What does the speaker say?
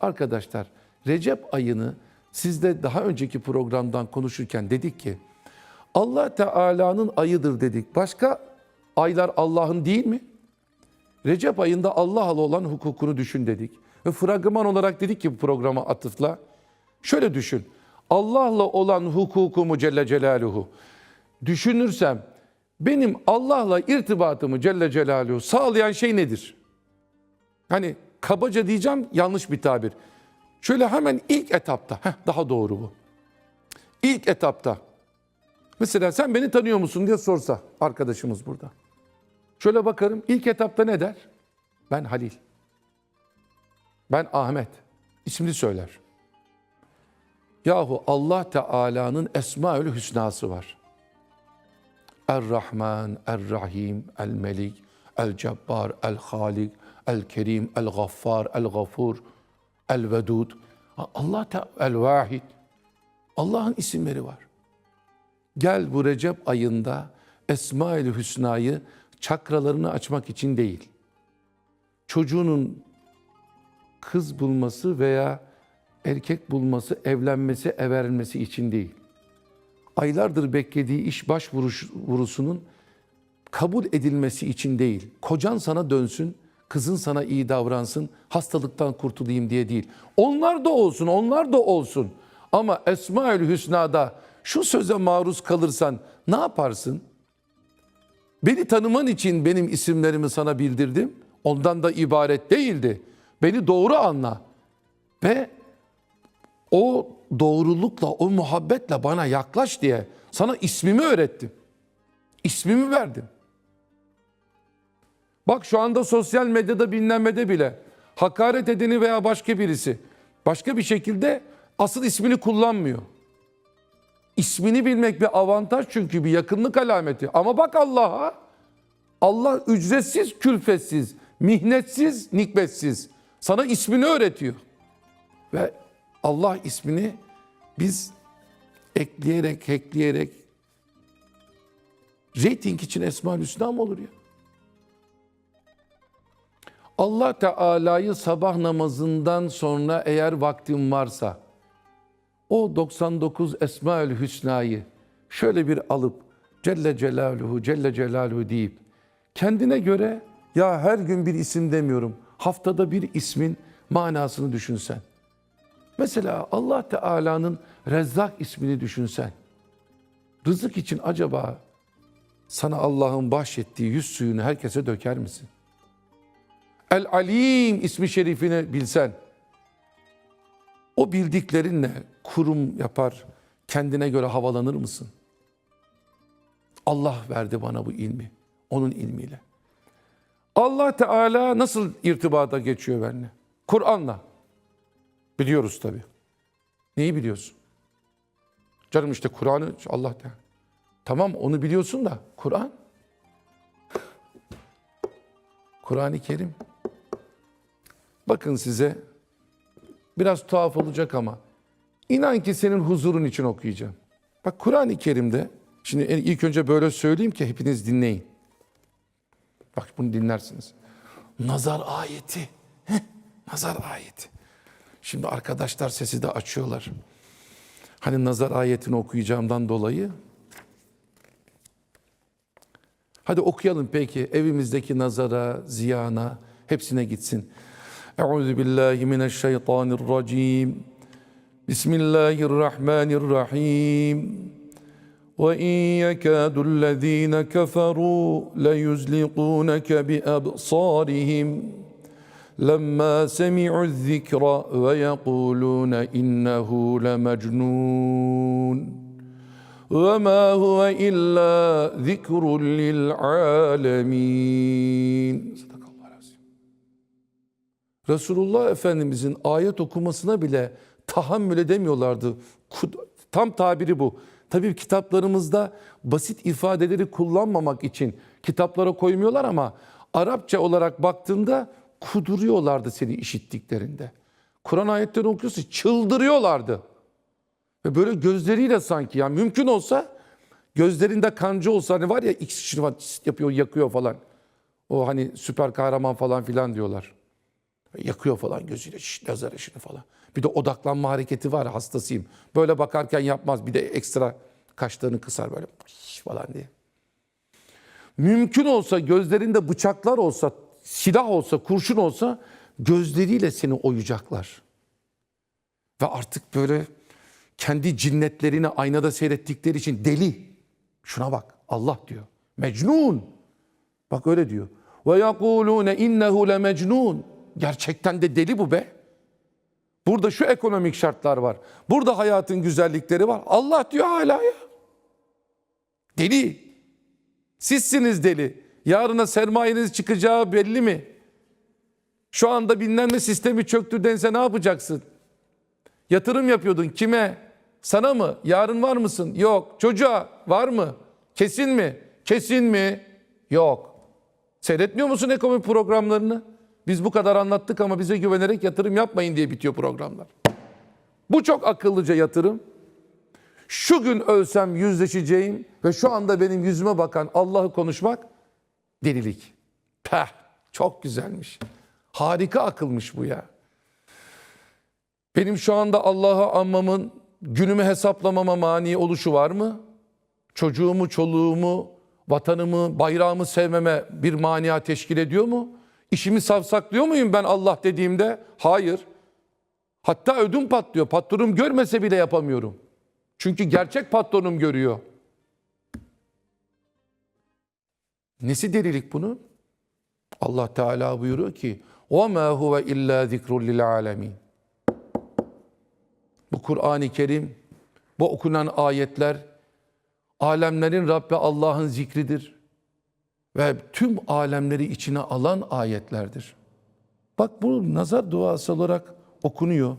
Arkadaşlar Recep ayını sizde daha önceki programdan konuşurken dedik ki Allah Teala'nın ayıdır dedik. Başka aylar Allah'ın değil mi? Recep ayında Allah'la olan hukukunu düşün dedik. Ve fragman olarak dedik ki bu programa atıfla. Şöyle düşün. Allah'la olan hukukumu Celle Celaluhu düşünürsem benim Allah'la irtibatımı Celle Celaluhu sağlayan şey nedir? Hani kabaca diyeceğim yanlış bir tabir. Şöyle hemen ilk etapta, heh, daha doğru bu. İlk etapta. Mesela sen beni tanıyor musun diye sorsa arkadaşımız burada. Şöyle bakarım ilk etapta ne der? Ben Halil. Ben Ahmet. İsmini söyler. Yahu Allah Teala'nın Esmaül Hüsnası var. Er-Rahman, Er-Rahim, El-Melik, El-Cebbar, El-Halik, El-Kerim, El-Gaffar, El-Gafur, El-Vedud. Allah Teala, El-Vahid. Allah'ın isimleri var. Gel bu Recep ayında Esmaül Hüsna'yı çakralarını açmak için değil. Çocuğunun kız bulması veya erkek bulması, evlenmesi, everilmesi için değil. Aylardır beklediği iş başvurusunun kabul edilmesi için değil. Kocan sana dönsün, kızın sana iyi davransın, hastalıktan kurtulayım diye değil. Onlar da olsun, onlar da olsun. Ama Esmaül Hüsna'da şu söze maruz kalırsan ne yaparsın? Beni tanıman için benim isimlerimi sana bildirdim. Ondan da ibaret değildi. Beni doğru anla. Ve o doğrulukla, o muhabbetle bana yaklaş diye sana ismimi öğrettim. İsmimi verdim. Bak şu anda sosyal medyada bilinmede bile hakaret edeni veya başka birisi başka bir şekilde asıl ismini kullanmıyor. İsmini bilmek bir avantaj çünkü bir yakınlık alameti. Ama bak Allah'a. Allah ücretsiz, külfetsiz, mihnetsiz, nikbetsiz. Sana ismini öğretiyor. Ve Allah ismini biz ekleyerek, ekleyerek reyting için Esma-ül Hüsna mı olur ya? Allah Teala'yı sabah namazından sonra eğer vaktin varsa o 99 Esmaül Hüsna'yı şöyle bir alıp Celle Celaluhu, Celle Celaluhu deyip kendine göre ya her gün bir isim demiyorum. Haftada bir ismin manasını düşünsen. Mesela Allah Teala'nın Rezzak ismini düşünsen. Rızık için acaba sana Allah'ın bahşettiği yüz suyunu herkese döker misin? El Alim ismi şerifini bilsen. O bildiklerinle kurum yapar, kendine göre havalanır mısın? Allah verdi bana bu ilmi, onun ilmiyle. Allah Teala nasıl irtibata geçiyor benimle? Kur'an'la. Biliyoruz tabi. Neyi biliyorsun? Canım işte Kur'an'ı Allah Teala. Tamam onu biliyorsun da Kur'an. Kur'an-ı Kerim. Bakın size biraz tuhaf olacak ama inan ki senin huzurun için okuyacağım. Bak Kur'an-ı Kerim'de şimdi ilk önce böyle söyleyeyim ki hepiniz dinleyin. Bak bunu dinlersiniz. Nazar ayeti. Heh, nazar ayeti. Şimdi arkadaşlar sesi de açıyorlar. Hani nazar ayetini okuyacağımdan dolayı. Hadi okuyalım peki evimizdeki nazara, ziyana hepsine gitsin. أعوذ بالله من الشيطان الرجيم. بسم الله الرحمن الرحيم. وإن يكاد الذين كفروا ليزلقونك بأبصارهم. لما سمعوا الذكر ويقولون إنه لمجنون. وما هو إلا ذكر للعالمين. Resulullah Efendimizin ayet okumasına bile tahammül edemiyorlardı. Tam tabiri bu. Tabii kitaplarımızda basit ifadeleri kullanmamak için kitaplara koymuyorlar ama Arapça olarak baktığında kuduruyorlardı seni işittiklerinde. Kur'an ayetlerini okuyorsa çıldırıyorlardı. Ve böyle gözleriyle sanki yani mümkün olsa gözlerinde kancı olsa hani var ya X yapıyor yakıyor falan. O hani süper kahraman falan filan diyorlar. Yakıyor falan gözüyle şş, lazer ışını falan. Bir de odaklanma hareketi var hastasıyım. Böyle bakarken yapmaz. Bir de ekstra kaşlarını kısar böyle şş falan diye. Mümkün olsa gözlerinde bıçaklar olsa, silah olsa, kurşun olsa gözleriyle seni oyacaklar. Ve artık böyle kendi cinnetlerini aynada seyrettikleri için deli. Şuna bak Allah diyor. Mecnun. Bak öyle diyor. Ve yekulune innehu le mecnun. Gerçekten de deli bu be. Burada şu ekonomik şartlar var. Burada hayatın güzellikleri var. Allah diyor hala ya. Deli. Sizsiniz deli. Yarına sermayeniz çıkacağı belli mi? Şu anda binlenme sistemi çöktü dense ne yapacaksın? Yatırım yapıyordun kime? Sana mı? Yarın var mısın? Yok. Çocuğa var mı? Kesin mi? Kesin mi? Yok. Seyretmiyor musun ekonomi programlarını? Biz bu kadar anlattık ama bize güvenerek yatırım yapmayın diye bitiyor programlar. Bu çok akıllıca yatırım. Şu gün ölsem yüzleşeceğim ve şu anda benim yüzüme bakan Allah'ı konuşmak delilik. Peh, çok güzelmiş. Harika akılmış bu ya. Benim şu anda Allah'ı anmamın, günümü hesaplamama mani oluşu var mı? Çocuğumu, çoluğumu, vatanımı, bayrağımı sevmeme bir mania teşkil ediyor mu? İşimi savsaklıyor muyum ben Allah dediğimde? Hayır. Hatta ödüm patlıyor. Patronum görmese bile yapamıyorum. Çünkü gerçek patronum görüyor. Nesi delilik bunun? Allah Teala buyuruyor ki: "O ma huve illa zikrul lil alamin." Bu Kur'an-ı Kerim, bu okunan ayetler alemlerin Rabbi Allah'ın zikridir ve tüm alemleri içine alan ayetlerdir. Bak bu nazar duası olarak okunuyor.